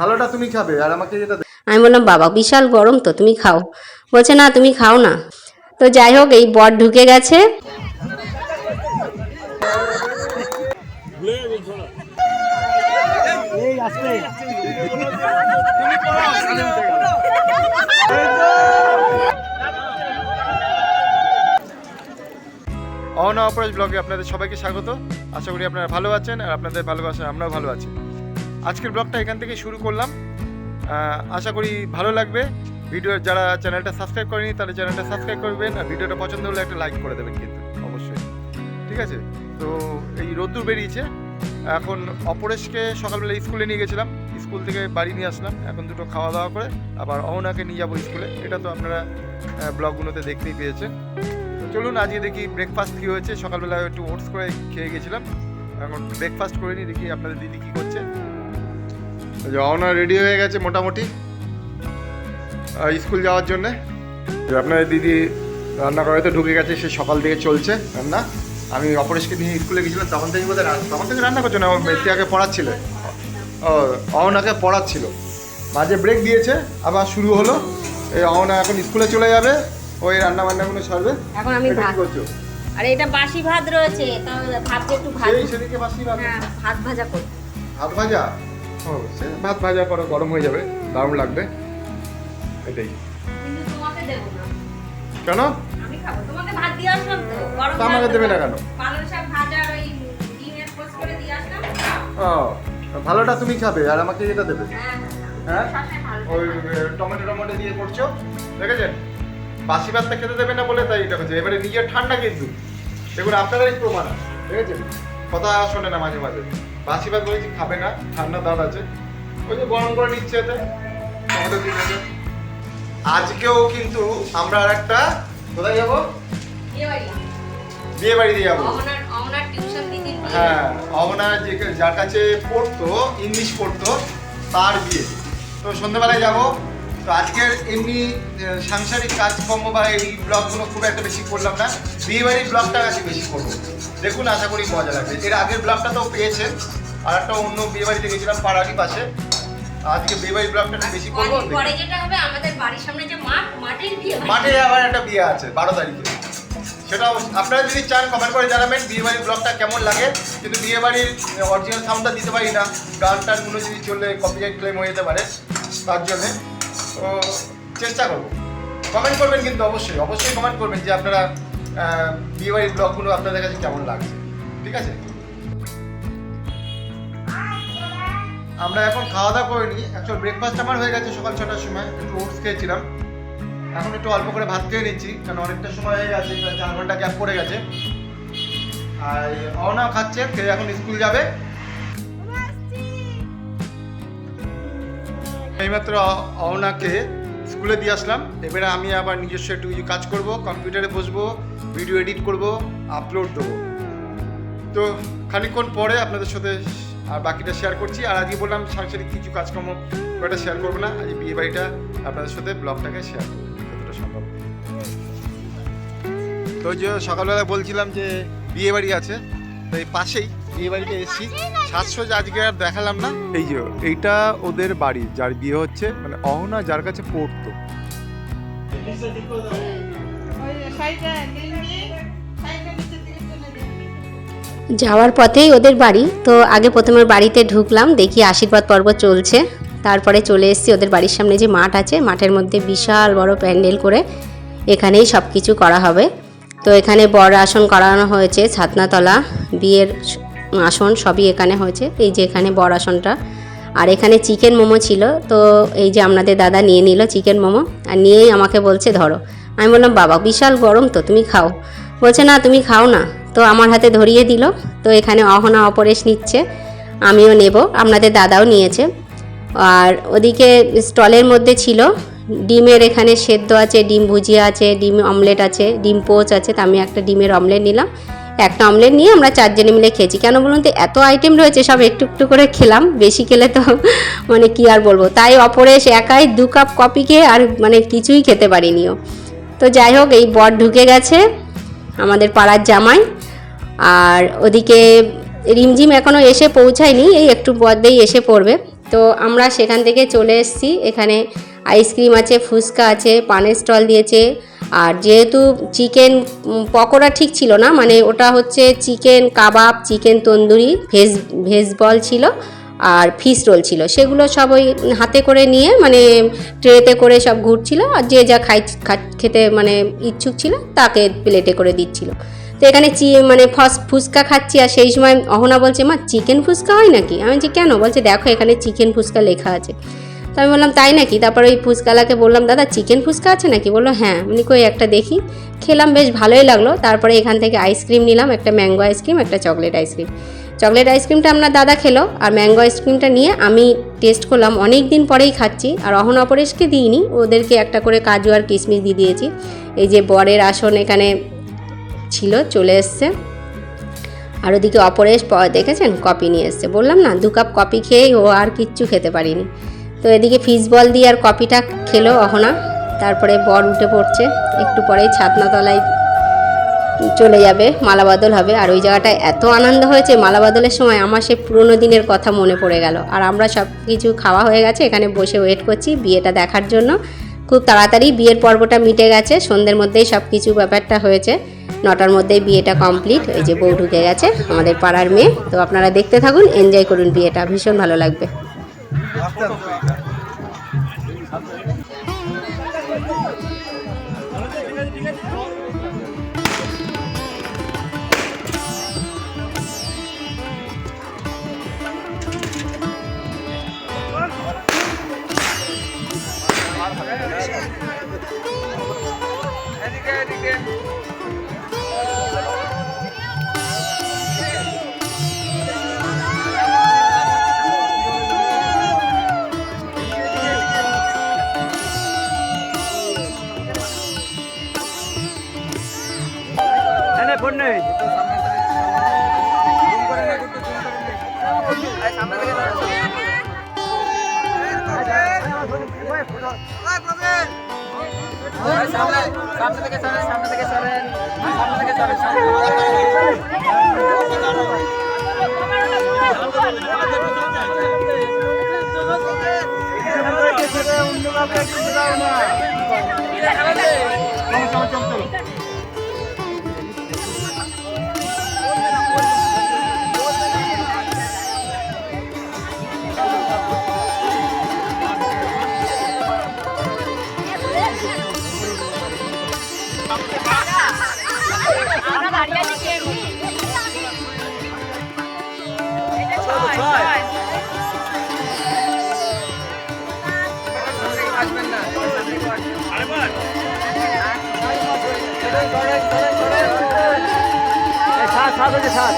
ভালোটা তুমি খাবে আর আমাকে যেটা আমি বললাম বাবা বিশাল গরম তো তুমি খাও। বলছে না তুমি খাও না। তো যাই হোক এই বর ঢুকে গেছে। অন অপরাজ ব্লগে আপনাদের সবাইকে স্বাগত। আশা করি আপনারা ভালো আছেন আর আপনাদের ভালোবাসা আমরাও ভালো আছি। আজকের ব্লগটা এখান থেকে শুরু করলাম। আশা করি ভালো লাগবে। ভিডিও যারা চ্যানেলটা সাবস্ক্রাইব করেনি তারা চ্যানেলটা সাবস্ক্রাইব করবেন আর ভিডিওটা পছন্দ হলে একটা লাইক করে দেবেন কিন্তু, অবশ্যই। ঠিক আছে? তো এই রোদ্দুর বেরিয়েছে। এখন অপরেশকে সকালবেলা স্কুলে নিয়ে গেছিলাম। স্কুল থেকে বাড়ি নিয়ে আসলাম। এখন দুটো খাওয়া দাওয়া করে আবার অহনাকে নিয়ে যাব স্কুলে। এটা তো আপনারা ব্লগগুলোতে দেখতেই পেয়েছেন। তো চলুন, আজকে দেখি ব্রেকফাস্ট কী হয়েছে। সকালবেলা একটু ওটস করে খেয়ে গেছিলাম। এখন ব্রেকফাস্ট করে নিই, দেখি আপনাদের দিদি কী করছে। অহনা রেডি হয়ে গেছে মোটামুটি। স্কুল যাওয়ার জন্যে। আপনার দিদি রান্না করাতে ঢুকে গেছে সে সকাল থেকে চলছে রান্না। আমি অপরেশকে নিয়ে স্কুলে গেছিলাম তখন থেকে বোধহয় তখন থেকে রান্না করছ না? মেয়েটিকে পড়াচ্ছিল। ও অহনাকে পড়াচ্ছিল। মাঝে ব্রেক দিয়েছে আবার শুরু হলো। এই অহনা এখন স্কুলে চলে যাবে ওই রান্না বান্নাগুলো সারবে। এখন আমি ভাত। করছ? আর এটা বাসি ভাত রয়েছে তাহলে ভাতটা একটু ভাত সেদিকে বাসি ভাত। হ্যাঁ ভাত ভাজা কর ভাত ভাজা? সে ভাত ভাজা করো গরম হয়ে যাবে দারুণ লাগবে। এটাই। কেন? আমাকে দেবে না কেন? ভালোটা তুমি খাবে আর আমাকে এটা দেবে। হ্যাঁ হ্যাঁ শশা ভালো ওই টমেটো টমেটো দিয়ে করছ দেখেছেন? বাসি ভাতটা খেতে দেবে না বলে তাই এটা এবারে নিজের ঠান্ডা কিন্তু। দেখুন আপনারাই প্রমাণ দেখেছেন? কথা শোনে না মাঝে মাঝে। বাসি ভাত বলেছি খাবে না ঠান্ডা দাঁত আছে। ওই যে গরম করে নিচ্ছে এতে। টমেটো দিয়ে দেবে। আজকেও কিন্তু আমরা আর একটা কোথায় যাব? বিয়ে বাড়িতে যাব। হ্যাঁ অবনা যে যার কাছে পড়তো ইংলিশ পড়তো তার বিয়ে। তো সন্ধ্যেবেলায় যাব। তো আজকের এমনি সাংসারিক কাজকর্ম বা এই ব্লগগুলো খুব একটা বেশি করলাম না। বিয়ে বাড়ির ব্লগটা আজকে বেশি করব। দেখুন আশা করি মজা লাগবে। এর আগের ব্লগটা তো পেয়েছেন। আর একটা অন্য বিয়ে বাড়িতে গেছিলাম পাড়ারই পাশে। আজকে বিয়ে বাড়ির ব্লগটা একটু বেশি করব। পরে যেটা হবে আমাদের বাড়ির সামনে যে মাঠ মাঠের বিয়ে মাঠে আবার একটা বিয়ে আছে বারো তারিখে। সেটা আপনারা যদি চান কমেন্ট করে জানাবেন বিয়ে বাড়ির ব্লগটা কেমন লাগে। কিন্তু বিয়ে বাড়ির অরিজিনাল সাউন্ডটা দিতে পারি না। গান টানগুলো যদি চললে কপিরাইট ক্লেম হয়ে যেতে পারে তার জন্যে। তো চেষ্টা করব। কমেন্ট করবেন কিন্তু অবশ্যই অবশ্যই কমেন্ট করবেন যে আপনারা বিয়ে বাড়ির ব্লগগুলো আপনাদের কাছে কেমন লাগছে। ঠিক আছে? আমরা এখন খাওয়া দাওয়া করে নিই। অ্যাকচুয়াল ব্রেকফাস্ট আমার হয়ে গেছে সকাল ছটার সময়। একটু ওটস খেয়েছিলাম। এখন একটু অল্প করে ভাত খেয়ে নিচ্ছি, কারণ অনেকটা সময় হয়ে গেছে চার ঘণ্টা গ্যাপ পড়ে গেছে। আর অনাও খাচ্ছে খেয়ে এখন স্কুল যাবে? এইমাত্র অ- অহনাকে স্কুলে দিয়ে আসলাম। এবারে আমি আবার নিজস্ব একটু কাজ করব কম্পিউটারে বসবো ভিডিও এডিট করব আপলোড দেবো। তো খানিকক্ষণ পরে আপনাদের সাথে আর বাকিটা শেয়ার করছি। আর আজকে বললাম সাংসারিক কিছু কাজকর্ম একটা শেয়ার করব না। আজ বিয়ে বাড়িটা আপনাদের সাথে ব্লগটাকে শেয়ার করব, যতটা সম্ভব। তো যে সকালবেলা বলছিলাম যে বিয়ে বাড়ি আছে, তো এই পাশেই বিয়ে বাড়িতে এসেছি। সাতশো আজকে আর দেখালাম না। এই যে, এইটা ওদের বাড়ি, যার বিয়ে হচ্ছে মানে অহনা যার কাছে পড়তো। যাওয়ার পথেই ওদের বাড়ি। তো আগে প্রথমে বাড়িতে ঢুকলাম, দেখি আশীর্বাদ পর্ব চলছে। তারপরে চলে এসেছি ওদের বাড়ির সামনে যে মাঠ আছে, মাঠের মধ্যে বিশাল বড় প্যান্ডেল করে এখানেই সব কিছু করা হবে। তো এখানে বড় আসন করানো হয়েছে, ছাতনাতলা, বিয়ের আসন সবই এখানে হয়েছে, এই যে এখানে বড় আসনটা। আর এখানে চিকেন মোমো ছিল, তো এই যে আপনাদের দাদা নিয়ে নিল চিকেন মোমো, আর নিয়েই আমাকে বলছে ধরো। আমি বললাম, বাবা, বিশাল গরম তো, তুমি খাও। বলছে, না, তুমি খাও না। তো আমার হাতে ধরিয়ে দিল। তো এখানে অহনা অপরেশ নিচ্ছে, আমিও নেব, আপনাদের দাদাও নিয়েছে। আর ওদিকে স্টলের মধ্যে ছিল, ডিমের এখানে সেদ্ধ আছে, ডিম ভুজিয়া আছে, ডিম অমলেট আছে, ডিম পোচ আছে, তা আমি একটা ডিমের অমলেট নিলাম। একটা অমলেট নিয়ে আমরা চারজনে মিলে খেয়েছি। কেন বলুন তো, এত আইটেম রয়েছে, সব একটু একটু করে খেলাম, বেশি খেলে তো মানে কি আর বলব। তাই অপরেশ একাই দু কাপ কপি খেয়ে আর মানে কিছুই খেতে পারিনিও। তো যাই হোক, এই বর ঢুকে গেছে, আমাদের পাড়ার জামাই। আর ওদিকে রিমঝিম এখনও এসে পৌঁছায়নি, এই একটু বদেই এসে পড়বে। তো আমরা সেখান থেকে চলে এসেছি। এখানে আইসক্রিম আছে, ফুচকা আছে, পানের স্টল দিয়েছে। আর যেহেতু চিকেন পকোড়া ঠিক ছিল না মানে ওটা হচ্ছে chicken kebab, chicken tandoori, veg veg ball ছিল আর ফিশ রোল ছিল। সেগুলো সব ওই হাতে করে নিয়ে মানে ট্রেতে করে সব ঘুরছিল। আর যে যা খাই খেতে মানে ইচ্ছুক ছিল, তাকে প্লেটে করে দিচ্ছিল। তো এখানে চি মানে ফস, ফুচকা খাচ্ছি আর সেই সময় অহনা বলছে, মা, চিকেন ফুচকা হয় নাকি? আমি বলছি, কেন? বলছে, দেখো, এখানে চিকেন ফুচকা লেখা আছে। তো আমি বললাম, তাই নাকি? তারপর ওই ফুচকালাকে বললাম, দাদা, চিকেন ফুচকা আছে নাকি? বলল হ্যাঁ। আমি কই, একটা দেখি। খেলাম, বেশ ভালোই লাগল। তারপরে এখান থেকে আইসক্রিম নিলাম, একটা ম্যাঙ্গো আইসক্রিম, একটা চকলেট আইসক্রিম। চকলেট আইসক্রিমটা আপনার দাদা খেলো আর ম্যাঙ্গো আইসক্রিমটা নিয়ে আমি টেস্ট করলাম। অনেক দিন পরেই খাচ্ছি আর অহন অপরেশকে দিইনি। ওদেরকে একটা করে কাজু আর কিশমিশ দিয়ে দিয়েছি। এই যে বরের আসন এখানে ছিল, চলে এসছে। আর ওদিকে অপরেশ দেখেছেন? কপি নিয়ে এসছে। বললাম, না, দু কাপ কপি খেয়েই ও আর কিচ্ছু খেতে পারিনি। তো এদিকে ফিস বল দিয়ে আর কপিটা খেলো অহনা। তারপরে বর উঠে পড়ছে। একটু পরেই ছাতনাতলায় চলে যাবে, মালাবাদল হবে। আর ওই জায়গাটায় এত আনন্দ হয়েছে, মালাবাদলের সময় আমার সে পুরোনো দিনের কথা মনে পড়ে গেল। আর আমরা সব কিছু খাওয়া হয়ে গেছে, এখানে বসে ওয়েট করছি বিয়েটা দেখার জন্য। খুব তাড়াতাড়ি বিয়ের পর্বটা মিটে গেছে, সন্ধ্যের মধ্যেই সব কিছু ব্যাপারটা হয়েছে। নটার মধ্যেই বিয়েটা কমপ্লিট ওই যে বউ ঢুকে গেছে, আমাদের পাড়ার মেয়ে। তো আপনারা দেখতে থাকুন, এনজয় করুন বিয়েটা, ভীষণ ভালো লাগবে। সামনে থেকে সরেন সামনে থেকে সরেন সামনে থেকে সরেন সামনে। চলো চলো এই সাত, সাত হয়েছে, সাত।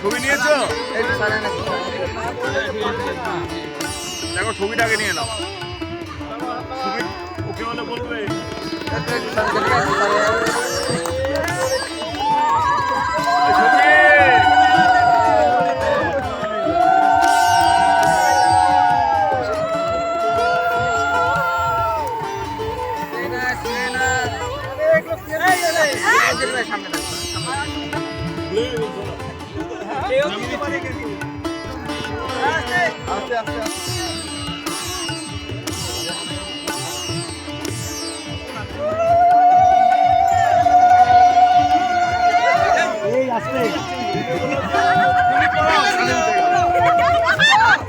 ছবি নিয়েছো একটু সরেন, একটু দেখো ছবিটাকে নিয়ে নাও ছবি ওকে হলে বলবে একটু, একটু আস্তে, আস্তে।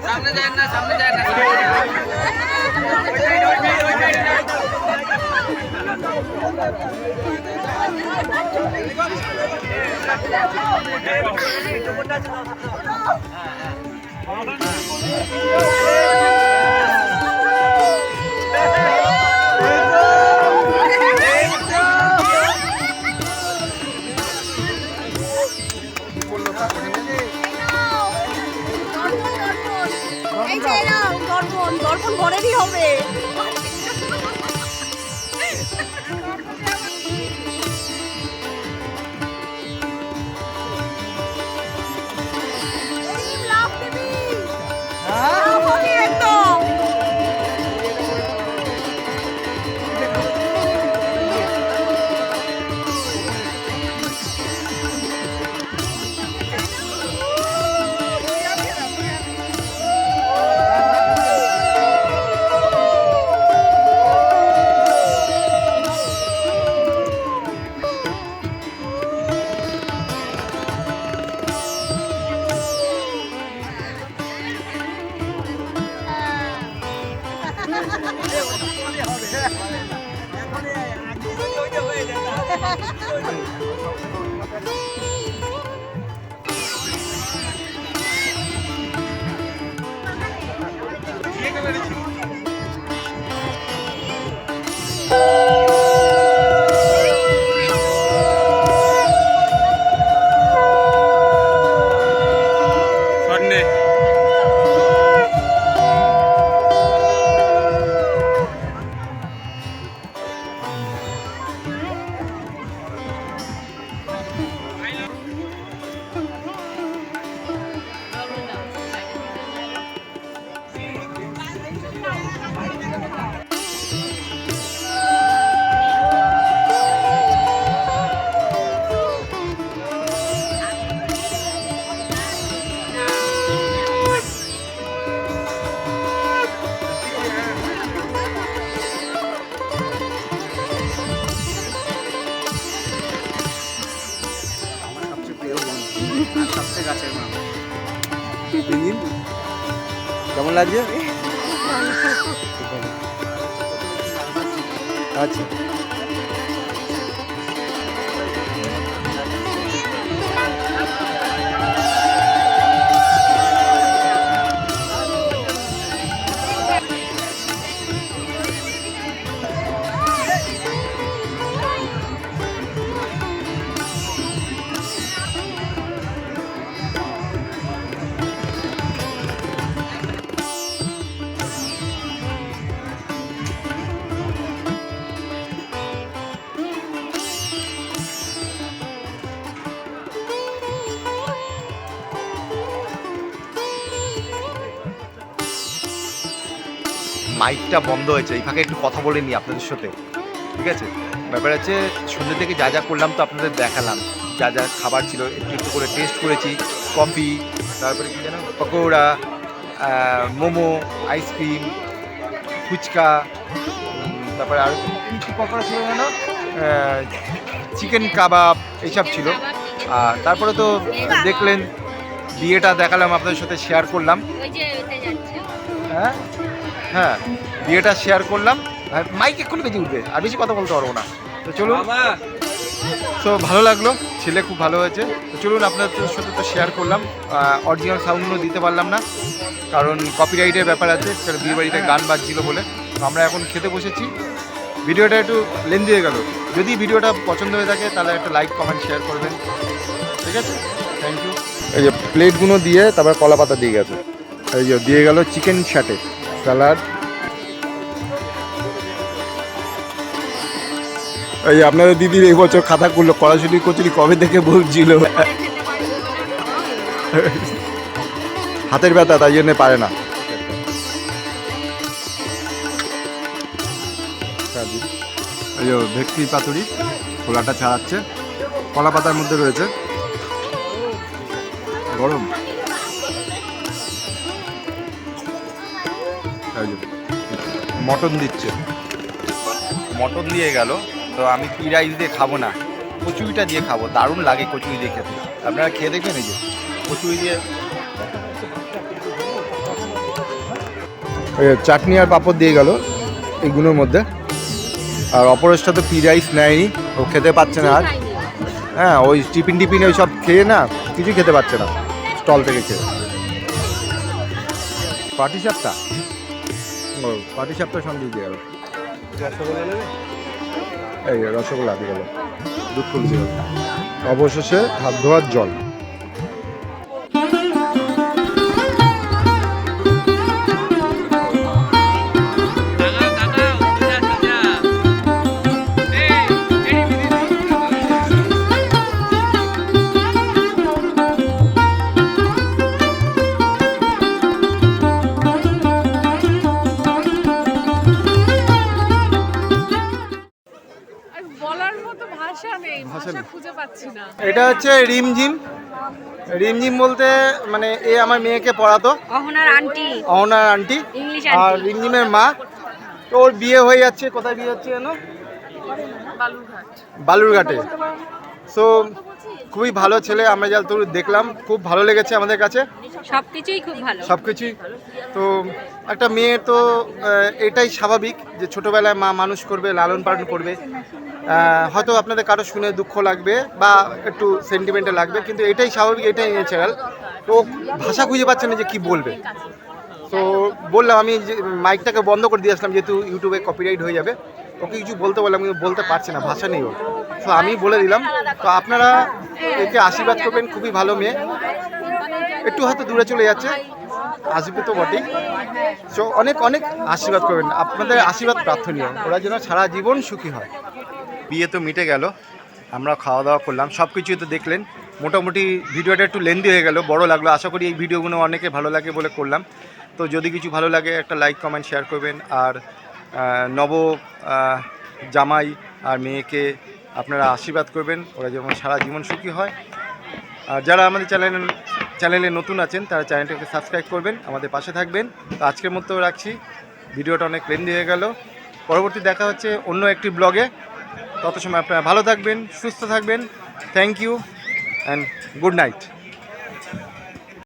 সামনে যায় না সামনে যায় না। সামনে যায় না। এই যে এলাম দর্পণ দর্পণ ঘরেরই হবে লাভ দিবি লাভ হবে একদম হয়ে গাছের কেমন লাগছে? আচ্ছা। মাইকটা বন্ধ হয়েছে। এই ফাঁকে একটু কথা বলে নিই আপনাদের সাথে। ঠিক আছে? ব্যাপার হচ্ছে সন্ধ্যে থেকে যা যা করলাম তো আপনাদের দেখালাম। যা যা খাবার ছিল একটু একটু করে টেস্ট করেছি। কফি তারপরে কি যেন? পকোড়া মোমো আইসক্রিম ফুচকা তারপরে আর কী কী পকোড়া ছিল যেন? চিকেন কাবাব এইসব ছিল। আর তারপরে তো দেখলেন বিয়েটা দেখালাম আপনাদের সাথে শেয়ার করলাম। হ্যাঁ? হ্যাঁ বিয়েটা শেয়ার করলাম। মাইক এক্ষুনি বেজে উঠবে আর বেশি কথা বলতে পারব না। তো চলুন। তো ভালো লাগল ছেলে খুব ভালো হয়েছে। তো চলুন আপনাদের সাথে তো শেয়ার করলাম। অরিজিনাল সাউন্ডগুলো দিতে পারলাম না কারণ কপিরাইটের ব্যাপার আছে কারণ বিয়ে বাড়িতে গান বাজছিল বলে। তো আমরা এখন খেতে বসেছি। ভিডিওটা একটু লেন্দি হয়ে গেল। যদি ভিডিওটা পছন্দ হয়ে থাকে তাহলে একটা লাইক কমেন্ট শেয়ার করবেন। ঠিক আছে? থ্যাংক ইউ এই যে প্লেটগুলো দিয়ে তারপর কলা পাতা দিয়ে গেছে। এই যে দিয়ে গেল চিকেন শ্যাটে স্যালাড এই আপনাদের দিদির এই বছর খাতা করল কড়াশুটি কচুরি কবে থেকে বলছিল? হাতের ব্যথা, তাই জন্য পারে না। এই ভেটকি পাতুরি, খোলাটা ছাড়াচ্ছে। কলা পাতার মধ্যে রয়েছে। গরম। মটন দিচ্ছে। মটন দিয়ে গেল। তো আমি কি রাইস দিয়ে খাব না। কচুরিটা দিয়ে খাব। দারুণ লাগে কচুরি দিয়ে খেতে। আপনারা খেয়ে দেখবেন এই যে কচুরি দিয়ে চাটনি আর পাঁপড় দিয়ে গেল এইগুলোর মধ্যে। আর অপরেশটা তো পি রাইস নেয়নি। ও খেতে পাচ্ছে না আর। হ্যাঁ ওই টিফিন টিফিন ওই সব খেয়ে না কিছু খেতে পারছে না। স্টল থেকে খেয়ে। পাটি সাপটা ও পাটি সাপটা সঙ্গে দিয়ে গেল। এই রসগোল্লা দিয়ে গেল। দুধ অবশেষে হাত ধোয়ার জল। এটা হচ্ছে রিমঝিম রিমঝিম বলতে মানে এ আমার মেয়েকে পড়াতো। অহনার আন্টি। অহনার আন্টি। ইংলিশ আর রিমঝিমের মা। তো ওর বিয়ে হয়ে যাচ্ছে। কোথায় বিয়ে হচ্ছে যেন? বালুরঘাট। বালুরঘাটে। সো খুবই ভালো ছেলে আমরা যা তোর দেখলাম খুব ভালো লেগেছে আমাদের কাছে। সবকিছুই খুব ভালো। সব কিছুই তো একটা মেয়ে তো এটাই স্বাভাবিক যে ছোটোবেলায় মা মানুষ করবে লালন পালন করবে। হয়তো আপনাদের কারও শুনে দুঃখ লাগবে বা একটু সেন্টিমেন্টে লাগবে কিন্তু এটাই স্বাভাবিক এটাই ন্যাচারাল তো ভাষা খুঁজে পাচ্ছে না যে কি বলবে। তো বললাম আমি যে মাইকটাকে বন্ধ করে দিয়ে আসলাম যেহেতু ইউটিউবে কপিরাইট হয়ে যাবে। ওকে কিছু বলতে বললাম, কিন্তু বলতে পারছে না, ভাষা নেই ওর। তো আমি বলে দিলাম, তো আপনারা একে আশীর্বাদ করবেন, খুবই ভালো মেয়ে। একটু হয়তো দূরে চলে যাচ্ছে, আসবে তো বটেই। তো অনেক অনেক আশীর্বাদ করবেন, আপনাদের আশীর্বাদ প্রার্থনীয়। ওরা যেন সারা জীবন সুখী হয়। বিয়ে তো মিটে গেল, আমরা খাওয়া দাওয়া করলাম সব কিছুই তো দেখলেন। মোটামুটি ভিডিওটা একটু লেন্দি হয়ে গেল, বড় লাগল। আশা করি এই ভিডিওগুলো অনেকে ভালো লাগে বলে করলাম। তো যদি কিছু ভালো লাগে, একটা লাইক কমেন্ট শেয়ার করবেন। আর নব জামাই আর মেয়েকে আপনারা আশীর্বাদ করবেন। ওরা যেমন সারা জীবন সুখী হয়। আর যারা আমাদের চ্যানেল, চ্যানেলে নতুন আছেন, তারা চ্যানেলটাকে সাবস্ক্রাইব করবেন, আমাদের পাশে থাকবেন। তো আজকের মতো রাখছি। ভিডিওটা অনেক লেন্দি হয়ে গেল। পরবর্তী দেখা হচ্ছে অন্য একটি ব্লগে। তত সময় আপনারা ভালো থাকবেন, সুস্থ থাকবেন। Thank you and good night